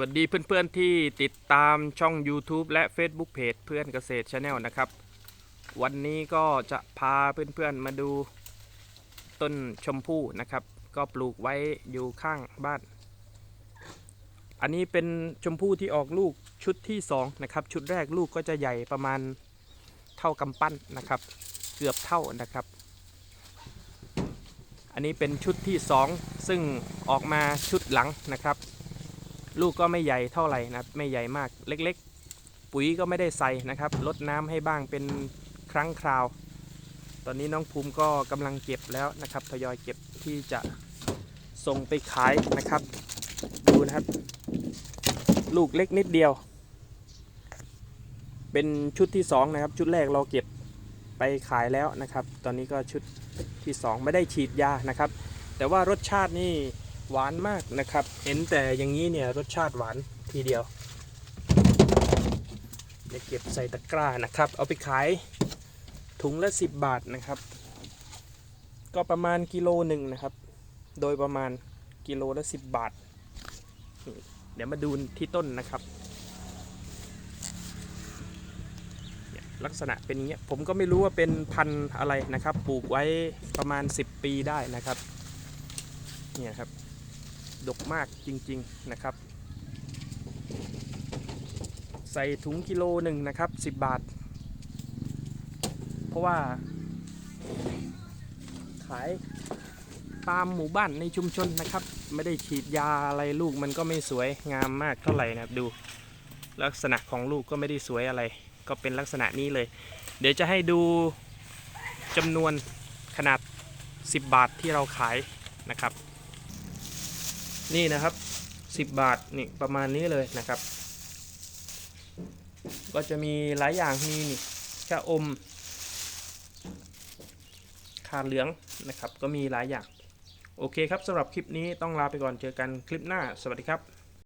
วัสดีเพื่อนๆที่ติดตามช่อง YouTube และ Facebook Page เพื่อนเกษตรชาแนลนะครับ วันนี้ก็จะพาเพื่อนๆมาดูต้นชมพู่นะครับ ก็ปลูกไว้อยู่ข้างบ้าน อันนี้เป็นชมพู่ที่ออกลูกชุดที่2นะครับชุดแรกลูกก็จะใหญ่ประมาณเท่ากำปั้นนะครับ เกือบเท่านะครับ อันนี้เป็นชุดที่ 2 ซึ่งออกมาชุดหลังนะครับ ลูกก็ไม่ใหญ่เท่าไหร่นะไม่ใหญ่มากเล็กๆ ปุ๋ยก็ไม่ได้ใส่นะครับลดน้ำให้บ้างเป็นครั้งคราว ตอนนี้น้องภูมิก็กำลังเก็บแล้วนะครับทยอยเก็บที่จะส่งไปขายนะครับ ดูนะครับ ลูกเล็กนิดเดียว เป็นชุดที่สองนะครับ ชุดแรกเราเก็บไปขายแล้วนะครับ ตอนนี้ก็ชุดที่สองไม่ได้ฉีดยานะครับ แต่ว่ารสชาตินี่ หวานมากนะครับ เห็นแต่อย่างนี้เนี่ยรสชาติหวานทีเดียวจะเก็บใส่ตะกร้านะครับ เอาไปขายถุงละ 10 บาทนะครับ ก็ประมาณกิโลหนึ่งนะครับ โดยประมาณกิโลละ 10 บาท เดี๋ยวมาดูที่ต้นนะครับ ลักษณะเป็นอย่างเงี้ยผมก็ไม่รู้ว่าเป็นพันธุ์อะไรนะครับ ปลูกไว้ประมาณ 10 ปีได้นะครับ เนี่ยครับ ดกมากจริง ๆนะครับ ใส่ถุงกิโลหนึ่งนะครับ 10 บาท เพราะว่า ขายตามหมู่บ้านในชุมชนนะครับ ไม่ได้ฉีดยาอะไรลูกมันก็ไม่สวยงามมากเท่าไหร่นะครับดูลักษณะของลูกก็ไม่ได้สวยอะไร ก็เป็นลักษณะนี้เลย เดี๋ยวจะให้ดูจำนวนขนาด 10 บาทที่เราขายนะครับ นี่นะครับ 10 บาทนี่ประมาณนี้เลยนะครับ ก็จะมีหลายอย่างมีนี่ชะอมขาเหลืองนะครับ ก็มีหลายอย่าง โอเคครับสำหรับคลิปนี้ต้องลาไปก่อนเจอกันคลิปหน้า สวัสดีครับ